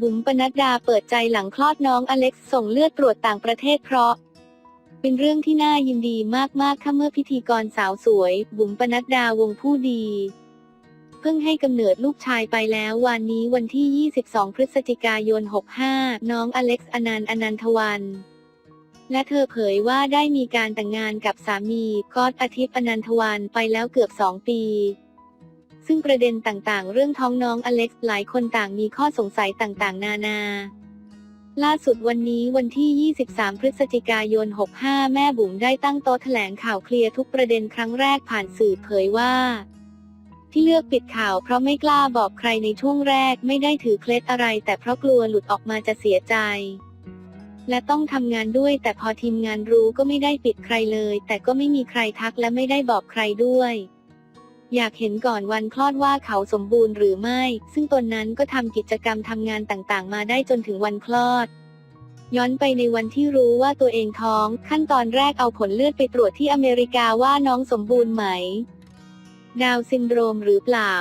บุ๋มปนัดดาเปิดใจหลังคลอดน้องอเล็กซ์ส่งเลือดตรวจต่างประเทศเพราะ เป็นเรื่องที่น่ายินดีมากๆค่ะเมื่อพิธีกรสาวสวย บุ๋มปนัดดาวงผู้ดี เพิ่งให้กำเนิดลูกชายไปแล้ววันนี้วันที่ 22 พฤศจิกายน 65 น้องอเล็กซ์อนันต์อนันทวันและเธอเผยว่าได้มีการแต่งงานกับสามีกอดอาทิตย์อนันทวันไปแล้วเกือบ2ปี ซึ่งประเด็นต่างๆ เรื่องท้องน้องอเล็กซ์หลายคนต่างมีข้อสงสัยต่างๆ นานา ล่าสุดวันนี้วันที่ 23 พฤศจิกายน 65 แม่บุ๋มได้ตั้งโต๊ะแถลงข่าวเคลียร์ทุกประเด็นครั้งแรกผ่านสื่อเผยว่า ที่เลือกปิดข่าวเพราะไม่กล้าบอกใครในช่วงแรกไม่ได้ถือเคล็ดอะไร แต่เพราะกลัวหลุดออกมาจะเสียใจและต้องทำงานด้วยแต่พอทีมงานรู้ก็ไม่ได้ปิดใครเลย แต่ก็ไม่มีใครทักและไม่ได้บอกใครด้วย อยากเห็นก่อนวันคลอดว่าเขาสมบูรณ์หรือไม่ ซึ่งตนนั้นก็ทำกิจกรรมทำงานต่างๆ มาได้จนถึงวันคลอด ย้อนไปในวันที่รู้ว่าตัวเองท้อง ขั้นตอนแรกเอาผลเลือดไปตรวจที่อเมริกาว่าน้องสมบูรณ์ไหม ดาวซินโดรมหรือเปล่า